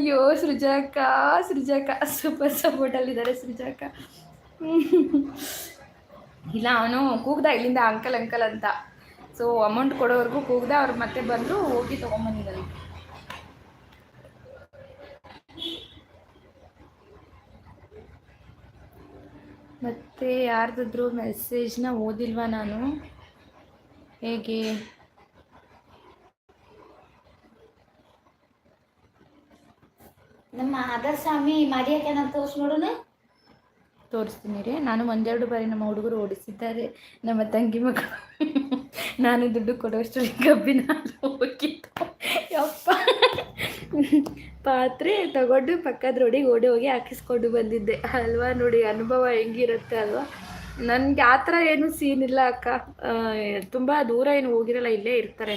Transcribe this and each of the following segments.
ಅಯ್ಯೋ, ಸೃಜಾಕ ಸೃಜಾಕ. ಸೂಪರ್ ಸಪೋರ್ಟಲ್ಲಿದ್ದಾರೆ ಸೃಜಾಕ. ಇಲ್ಲ, ಅವನು ಕೂಗ್ದ ಇಲ್ಲಿಂದ ಅಂಕಲ್ ಅಂಕಲ್ ಅಂತ. ಸೊ ಅಮೌಂಟ್ ಕೊಡೋವರೆಗೂ ಕೂಗ್ದ, ಅವ್ರು ಮತ್ತೆ ಬಂದು ಹೋಗಿ ತೊಗೊಂಬಂದಿದ್ದಾರೆ. ಮತ್ತೆ ಯಾರ್ದಾದ್ರು ಮೆಸೇಜ್ನ ಓದಿಲ್ವಾ ನಾನು? ಹೇಗೆ? ನಮ್ಮ ಆಧಾರ್ ಸ್ವಾಮಿ ಮಾಡಿಯಕ್ಕೆ ನಾನು ತೋರ್ಸ್ ನೋಡೋಣ ತೋರಿಸ್ತೀನಿ ರೀ. ನಾನು ಒಂದೆರಡು ಬಾರಿ ನಮ್ಮ ಹುಡುಗರು ಓಡಿಸಿದ್ದಾರೆ. ನಮ್ಮ ತಂಗಿ ಮಕ್ಕಳು ನಾನು ದುಡ್ಡು ಕೊಡೋಷ್ಟು ಕಬ್ಬಿನ ಹೋಗಿತ್ತು ಯಪ್ಪ. ಪಾತ್ರೆ ತಗೊಂಡು ಪಕ್ಕದ ರೋಡಿಗೆ ಓಡಿ ಹೋಗಿ ಹಾಕಿಸ್ಕೊಂಡು ಬಂದಿದ್ದೆ. ಅಲ್ವಾ ನೋಡಿ, ಅನುಭವ ಹೆಂಗಿರುತ್ತೆ ಅಲ್ವಾ? ನನಗೆ ಆ ಥರ ಏನು ಸೀನ್ ಇಲ್ಲ ಅಕ್ಕ. ತುಂಬ ದೂರ ಏನು ಹೋಗಿರಲ್ಲ, ಇಲ್ಲೇ ಇರ್ತಾರೆ.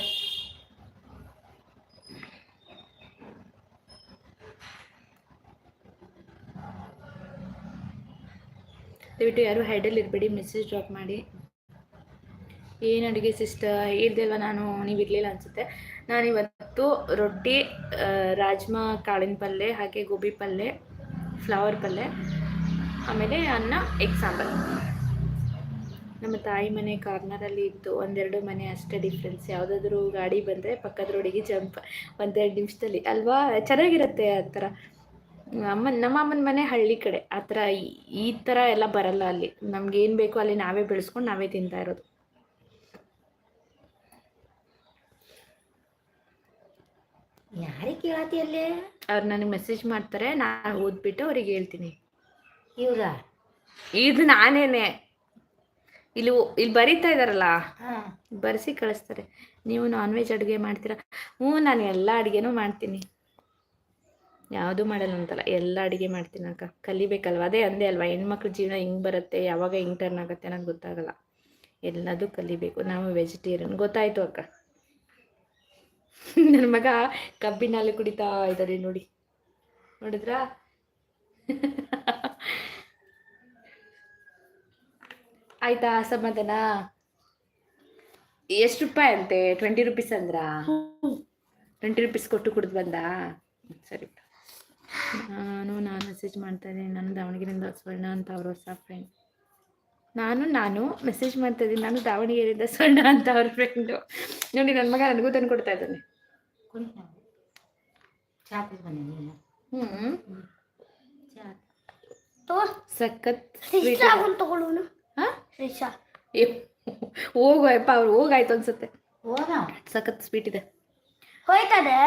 ದಯವಿಟ್ಟು ಯಾರು ಹೈಡಲ್ಲಿ ಇರಬೇಡಿ ಮೆಸೇಜ್ ಡ್ರಾಪ್ ಮಾಡಿ. ಏನು ಅಡುಗೆ ಸಿಸ್ಟರ್ ಹೇಳ್ದಲ್ವ ನಾನು? ನೀವು ಇರಲಿಲ್ಲ ಅನಿಸುತ್ತೆ. ನಾನಿವತ್ತು ರೊಟ್ಟಿ ರಾಜ್ಮಾ ಕಾಳಿನ ಪಲ್ಯ ಹಾಗೆ ಗೋಬಿ ಪಲ್ಯ ಫ್ಲವರ್ ಪಲ್ಯ ಆಮೇಲೆ ಅನ್ನ ಎಗ್ ಸಾಂಬಾರು. ನಮ್ಮ ತಾಯಿ ಮನೆ ಕಾರ್ನರಲ್ಲಿ ಇತ್ತು. ಒಂದೆರಡು ಮನೆ ಅಷ್ಟೇ ಡಿಫ್ರೆನ್ಸ್ ಯಾವುದಾದ್ರೂ ಗಾಡಿ ಬಂದರೆ ಪಕ್ಕದ ರೋಡಿಗೆ ಜಂಪ್ ಒಂದೆರಡು ನಿಮಿಷದಲ್ಲಿ. ಅಲ್ವಾ? ಚೆನ್ನಾಗಿರುತ್ತೆ ಆ ಥರ. ಅಮ್ಮ ನಮ್ಮ ಅಮ್ಮನ ಮನೆ ಹಳ್ಳಿ ಕಡೆ. ಆ ಥರ ಈ- ಥರ ಎಲ್ಲ ಬರಲ್ಲ ಅಲ್ಲಿ. ನಮ್ಗೆ ಏನು ಬೇಕೋ ಅಲ್ಲಿ ನಾವೇ ಬೆಳೆಸ್ಕೊಂಡು ನಾವೇ ತಿಂತಾ ಇರೋದು. ಯಾರಿಗೆ ಕೇಳತಿ ಅಲ್ಲೇ? ಅವ್ರು ನನಗೆ ಮೆಸೇಜ್ ಮಾಡ್ತಾರೆ ನಾನು ಓದ್ಬಿಟ್ಟು ಅವ್ರಿಗೆ ಹೇಳ್ತೀನಿ. ಇವ್ರ? ಇದು ನಾನೇನೆ. ಇಲ್ಲಿ ಇಲ್ಲಿ ಬರೀತಾ ಇದಾರಲ್ಲ? ಬರೆಸಿ ಕಳಿಸ್ತಾರೆ. ನೀವು ನಾನ್ ವೆಜ್ ಅಡುಗೆ ಮಾಡ್ತೀರಾ? ಹ್ಞೂ ನಾನು ಎಲ್ಲ ಅಡುಗೆನೂ ಮಾಡ್ತೀನಿ. ಯಾವುದೂ ಮಾಡಲ್ಲ ಅಂತಲ್ಲ ಎಲ್ಲ ಅಡುಗೆ ಮಾಡ್ತೀನಿ ಅಕ್ಕ. ಕಲಿಬೇಕಲ್ವ? ಅದೇ ಅಂದೇ ಅಲ್ವಾ ಹೆಣ್ಮಕ್ಳ ಜೀವನ ಹಿಂಗೆ ಬರುತ್ತೆ ಯಾವಾಗ ಹಿಂಗೆ ಟರ್ನ್ ಆಗುತ್ತೆ ಅನ್ನೋದು ಗೊತ್ತಾಗಲ್ಲ. ಎಲ್ಲದೂ ಕಲಿಬೇಕು ನಾವು ವೆಜಿಟೇರಿಯನ್ ಗೊತ್ತಾಯ್ತು ಅಕ್ಕ. ನನ್ನ ಮಗ ಕಬ್ಬಿನಲ್ಲಿ ಕುಡಿತಾ ಇದ್ದಾರೆ ನೋಡಿ. ನೋಡಿದ್ರಾ? ಆಯ್ತಾ ಸಮಾಧಾನ? ಎಷ್ಟು ರೂಪಾಯಿ ಅಂತೆ? ಟ್ವೆಂಟಿ ರುಪೀಸ್ ಅಂದ್ರಾ? ಟ್ವೆಂಟಿ ರುಪೀಸ್ ಕೊಟ್ಟು ಕುಡಿದು ಬಂದ? ಸರಿ. ನಾನು ನಾನು ಮೆಸೇಜ್ ಮಾಡ್ತಾ ಇದ್ದೀನಿ. ನಾನು ದಾವಣಗೆರೆಯಿಂದ ಸ್ವರ್ಣ ಅಂತ ಅವ್ರ ಹೊಸ ಫ್ರೆಂಡ್ ನಾನು ನಾನು ಮೆಸೇಜ್ ಮಾಡ್ತಾ ಇದ್ದೀನಿ. ನಾನು ದಾವಣಗೆರೆಯಿಂದ ಸ್ವರ್ಣ ಅಂತ ಅವ್ರ ಫ್ರೆಂಡು ನೋಡಿ ನನ್ನ ಮಗ ನನಗೂ ತಂದು ಕೊಡ್ತಾ ಇದ್ದಾನೆ. ಹ್ಞೂ ಸಖತ್ ಹೋಗು ಅಪ್ಪ ಅವ್ರು ಹೋಗಾಯ್ತು ಅನ್ಸುತ್ತೆ. ಸಖತ್ ಸ್ವೀಟ್ ಇದೆ. ಹೋಯ್ತದೆ?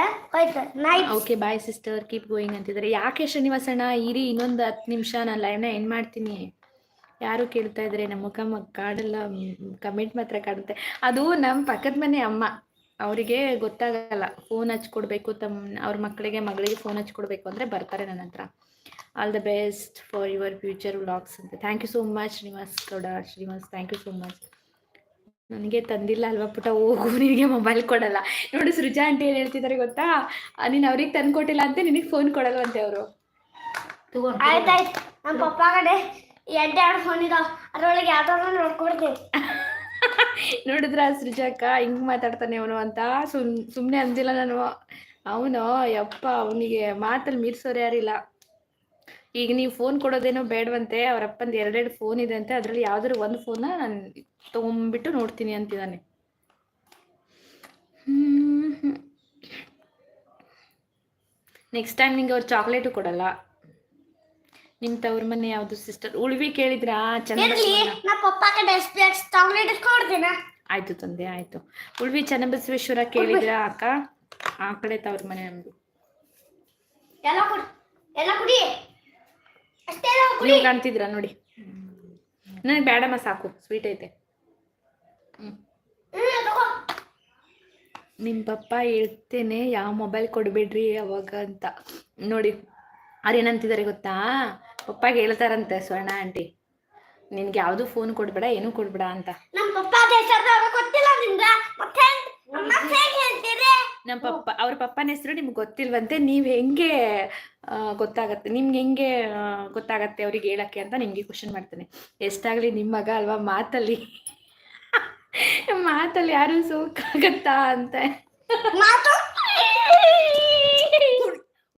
Night okay bye sister keep going ಅಂತಿದ್ದಾರೆ. ಯಾಕೆ ಶ್ರೀನಿವಾಸಣ್ಣ? ಇರಿ, ಇನ್ನೊಂದು ಹತ್ತು ನಿಮಿಷ. ನಾನು ಲೈವ್ನ ಎಂಡ್ ಮಾಡ್ತೀನಿ. ಯಾರು ಕೇಳ್ತಾ ಇದ್ರೆ ನಮ್ಮ ಮುಖ ಕಾಡಲ್ಲ ಕಮೆಂಟ್ ಮಾತ್ರ ಕಾಡುತ್ತೆ. ಅದು ನಮ್ಮ ಪಕ್ಕದ ಮನೆ ಅಮ್ಮ. ಅವರಿಗೆ ಗೊತ್ತಾಗಲ್ಲ. ಫೋನ್ ಹಚ್ಕೊಡ್ಬೇಕು. ತಮ್ಮ ಅವ್ರ ಮಕ್ಕಳಿಗೆ ಮಗಳಿಗೆ ಫೋನ್ ಹಚ್ಕೊಡ್ಬೇಕು ಅಂದರೆ ಬರ್ತಾರೆ ನನ್ನ ಹತ್ರ. All the best for your future vlogs ಅಂತ. Thank you so much Srinivas Gowda. Srinivas thank you so much ನನಗೆ ತಂದಿಲ್ಲ ಅಲ್ವಾ ಪುಟ ಹೋಗು ನಿನಗೆ ಮೊಬೈಲ್ ಕೊಡಲ್ಲ. ನೋಡಿ ಸೃಜಾ ಆಂಟಿ ಏನು ಹೇಳ್ತಿದ್ದಾರೆ ಗೊತ್ತಾ? ನೀನು ಅವ್ರಿಗೆ ತಂದು ಕೊಟ್ಟಿಲ್ಲ ಅಂತ ನಿನಗೆ ಫೋನ್ ಕೊಡಲ್ವಂತೆ ಅವರು. ಆಯ್ತಾಯ್ತು. ನಮ್ಮ ಪಪ್ಪ ಕಡೆ ಎರಡು ಎರಡು ಫೋನ್ ಇದಾವ. ಅದರೊಳಗೆ ಯಾವ್ದಾದ್ರು ನೋಡ್ಕೊಡ್ತೀನಿ. ನೋಡಿದ್ರ ಸೃಜಾಕ್ಕ ಹಿಂಗ್ ಮಾತಾಡ್ತಾನೆ ಅವನು ಅಂತ. ಸುಮ್ ಸುಮ್ನೆ ಅಂದಿಲ್ಲ ನಾನು. ಅವನು ಯಪ್ಪ ಅವನಿಗೆ ಮಾತಲ್ಲಿ ಮೀರ್ಸೋರು ಯಾರಿಲ್ಲ. ಈಗ ನೀವು ಫೋನ್ ಕೊಡೋದೇನೋ ಬೇಡವಂತೆ ಅವ್ರ ಅಪ್ಪಂದು ಎರಡೆರಡು ಫೋನ್ ಇದೆ ಅಂತೆ ಅದರಲ್ಲಿ ಯಾವ್ದಾದ್ರು ಒಂದು ಫೋನ್ ನಾನು ತೊಗೊಂಬಿಟ್ಟು ನೋಡ್ತೀನಿ ಅಂತಿದ್ದಾನೆ ನೆಕ್ಸ್ಟ್ ಟೈಮ್ ನಿಂಗೆ ಅವ್ರು ಚಾಕ್ಲೇಟು ಕೊಡಲ್ಲ. ನಿಮ್ಮ ತವ್ರ ಮನೆ ಯಾವ್ದು ಸಿಸ್ಟರ್ ಉಳ್ವಿ ಕೇಳಿದ್ರಾ? ಚಂದ ಆಯ್ತು ತಂದೆ ಆಯ್ತು. ಉಳ್ವಿ ಚನ್ನಬಸವೇಶ್ವರ ಕೇಳಿದ್ರ ಅಕ್ಕ? ಆ ಕಡೆ ತವ್ರ ಮನೆ ನಮ್ದು. ಎಲ್ಲ ಕುಡಿ ಎಲ್ಲ ಕುಡಿ. ನೀವು ಕಾಣ್ತಿದ್ರ ನೋಡಿ. ನನಗೆ ಬೇಡಮ್ಮ ಸಾಕು ಸ್ವೀಟ್ ಐತೆ. ನಿಮ್ಮ ಪಪ್ಪ ಹೇಳ್ತೇನೆ ಯಾವ ಮೊಬೈಲ್ ಕೊಡಬೇಡ್ರಿ ಅವಾಗ ಅಂತ. ನೋಡಿ ಅವ್ರು ಏನಂತಿದ್ದಾರೆ ಗೊತ್ತಾ? ಪಪ್ಪಾಗೆ ಹೇಳ್ತಾರಂತೆ ಸ್ವರ್ಣ ಆಂಟಿ. ನಿನ್ಗೆ ಯಾವುದು ಫೋನ್ ಕೊಡ್ಬೇಡ ಏನೂ ಕೊಡ್ಬೇಡ ಅಂತ. ನಮ್ಮ ಪಪ್ಪ ಅವ್ರ ಪಪ್ಪನ ಹೆಸರು ನಿಮ್ಗೆ ಗೊತ್ತಿಲ್ವಂತೆ ನೀವು ಹೆಂಗೆ ಗೊತ್ತಾಗತ್ತೆ. ನಿಮ್ಗೆ ಹೆಂಗೆ ಗೊತ್ತಾಗತ್ತೆ ಅವ್ರಿಗೆ ಹೇಳಕ್ಕೆ ಅಂತ ನಿಮಗೆ ಕ್ವಶನ್ ಮಾಡ್ತಾನೆ. ಎಷ್ಟಾಗಲಿ ನಿಮ್ಮ ಮಗ ಅಲ್ವಾ ಮಾತಲ್ಲಿ? ಮಾತಲ್ಲಿ ಯಾರು ಸೋಕಾಗತ್ತಾ ಅಂತ?